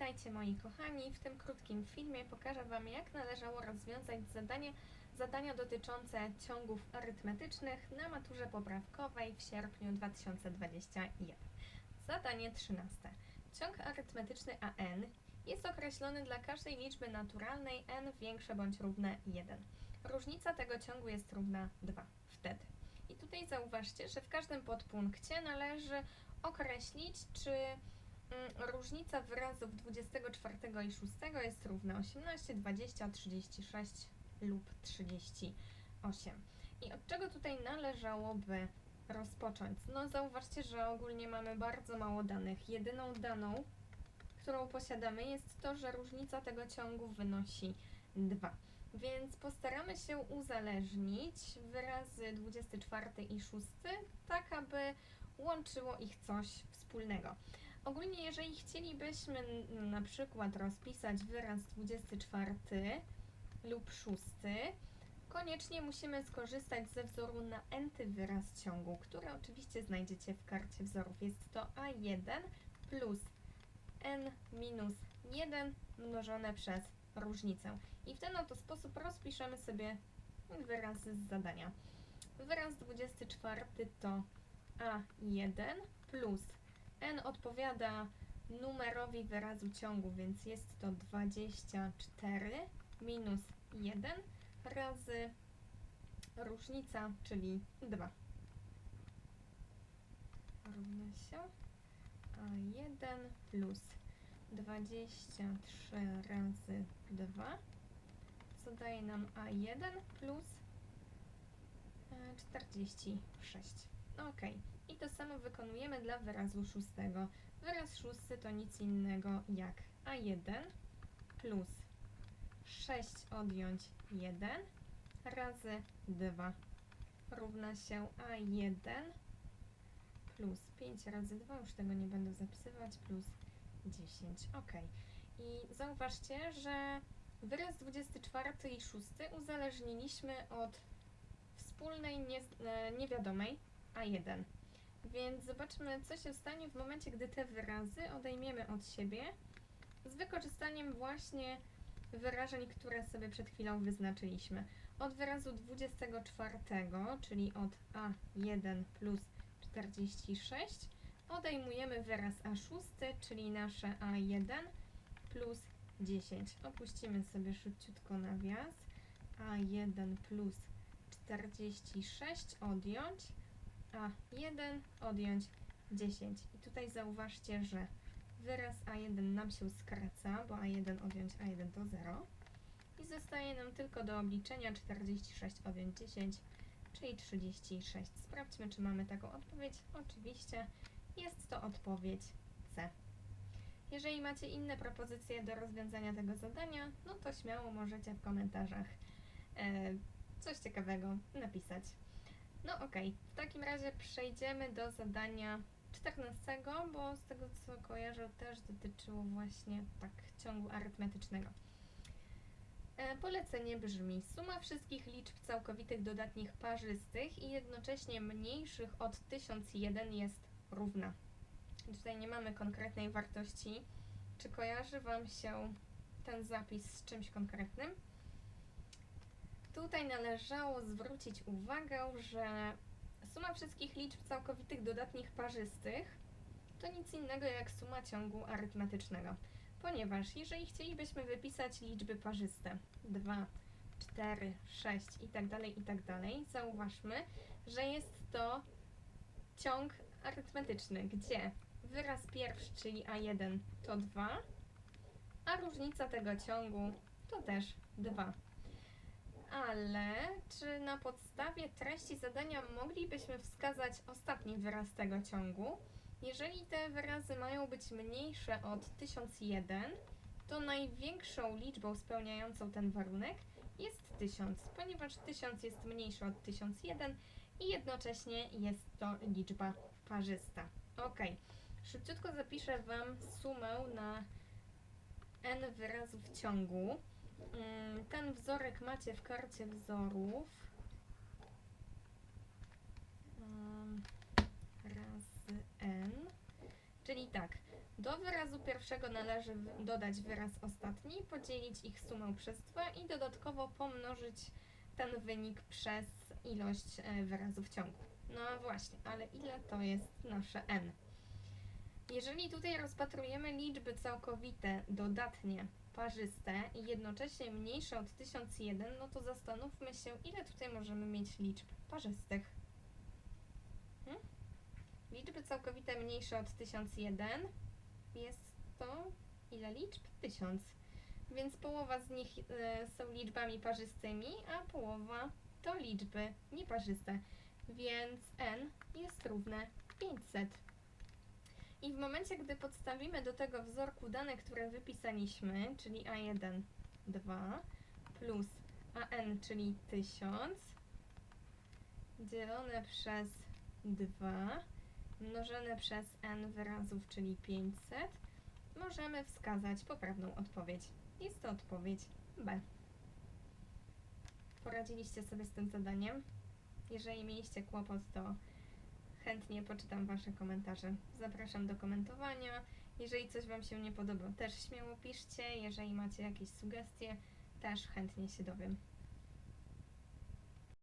Witajcie moi kochani. W tym krótkim filmie pokażę Wam jak należało rozwiązać zadanie, zadania dotyczące ciągów arytmetycznych na maturze poprawkowej w sierpniu 2021. Zadanie 13. Ciąg arytmetyczny AN jest określony dla każdej liczby naturalnej n większe bądź równe 1. Różnica tego ciągu jest równa 2. Wtedy. I tutaj zauważcie, że w każdym podpunkcie należy określić, czy różnica wyrazów 24 i 6 jest równa 18, 20, 36 lub 38. I od czego tutaj należałoby rozpocząć? No zauważcie, że ogólnie mamy bardzo mało danych. Jedyną daną, którą posiadamy jest to, że różnica tego ciągu wynosi 2. Więc postaramy się uzależnić wyrazy 24 i 6, tak aby łączyło ich coś wspólnego. Ogólnie, jeżeli chcielibyśmy na przykład rozpisać wyraz 24 lub 6, koniecznie musimy skorzystać ze wzoru na n-ty wyraz ciągu, który oczywiście znajdziecie w karcie wzorów. Jest to a1 plus n minus 1 mnożone przez różnicę. I w ten oto sposób rozpiszemy sobie wyrazy z zadania. Wyraz 24 to a1 plus n odpowiada numerowi wyrazu ciągu, więc jest to 24 minus 1 razy różnica, czyli 2. Równa się a1 plus 23 razy 2, co daje nam a1 plus e, 46. Ok, i to samo wykonujemy dla wyrazu szóstego. Wyraz szósty to nic innego jak a1 plus 6 odjąć 1 razy 2 równa się a1 plus 5 razy 2, już tego nie będę zapisywać, plus 10. Ok. I zauważcie, że wyraz 24 i 6 uzależniliśmy od wspólnej nie, e, niewiadomej A1. Więc zobaczmy, co się stanie w momencie, gdy te wyrazy odejmiemy od siebie z wykorzystaniem właśnie wyrażeń, które sobie przed chwilą wyznaczyliśmy. Od wyrazu 24, czyli od A1 plus 46, odejmujemy wyraz A6, czyli nasze A1 plus 10. Opuścimy sobie szybciutko nawias. A1 plus 46 odjąć, a 1 odjąć 10. I tutaj zauważcie, że wyraz A1 nam się skraca, bo A1 odjąć A1 to 0. I zostaje nam tylko do obliczenia 46 odjąć 10, czyli 36. Sprawdźmy, czy mamy taką odpowiedź. Oczywiście jest to odpowiedź C. Jeżeli macie inne propozycje do rozwiązania tego zadania, no to śmiało możecie w komentarzach e, coś ciekawego napisać. No okej, w takim razie przejdziemy do zadania 14, bo z tego co kojarzę też dotyczyło właśnie tak ciągu arytmetycznego. E, polecenie brzmi suma wszystkich liczb całkowitych dodatnich parzystych i jednocześnie mniejszych od 1001 jest równa. Tutaj nie mamy konkretnej wartości. Czy kojarzy Wam się ten zapis z czymś konkretnym? Tutaj należało zwrócić uwagę, że suma wszystkich liczb całkowitych dodatnich parzystych to nic innego jak suma ciągu arytmetycznego. Ponieważ jeżeli chcielibyśmy wypisać liczby parzyste 2, 4, 6 i tak dalej, i tak dalej, zauważmy, że jest to ciąg arytmetyczny, gdzie wyraz pierwszy, czyli A1 to 2, a różnica tego ciągu to też 2. Ale czy na podstawie treści zadania moglibyśmy wskazać ostatni wyraz tego ciągu? Jeżeli te wyrazy mają być mniejsze od 1001, to największą liczbą spełniającą ten warunek jest 1000, ponieważ 1000 jest mniejsze od 1001 i jednocześnie jest to liczba parzysta. Ok, szybciutko zapiszę Wam sumę na n wyrazów ciągu. Ten wzorek macie w karcie wzorów. Razy n. Czyli tak, Do wyrazu pierwszego należy dodać wyraz ostatni, podzielić ich sumę przez 2 i dodatkowo pomnożyć ten wynik przez ilość e, wyrazów ciągu. No właśnie, ale ile to jest nasze n? Jeżeli tutaj rozpatrujemy liczby całkowite, dodatnie, parzyste i jednocześnie mniejsze od 1001, no to zastanówmy się, ile tutaj możemy mieć liczb parzystych. Hmm? Liczby całkowite mniejsze od 1001 jest to ile liczb? 1000. Więc połowa z nich e, są liczbami parzystymi, a połowa to liczby nieparzyste. Więc n jest równe 500. I w momencie, gdy podstawimy do tego wzorku dane, które wypisaliśmy, czyli A1, 2, plus AN, czyli 1000, dzielone przez 2, mnożone przez n wyrazów, czyli 500, możemy wskazać poprawną odpowiedź. Jest to odpowiedź B. Poradziliście sobie z tym zadaniem? Jeżeli mieliście kłopot, to chętnie poczytam Wasze komentarze. Zapraszam do komentowania. Jeżeli coś Wam się nie podoba, też śmiało piszcie. Jeżeli macie jakieś sugestie, też chętnie się dowiem.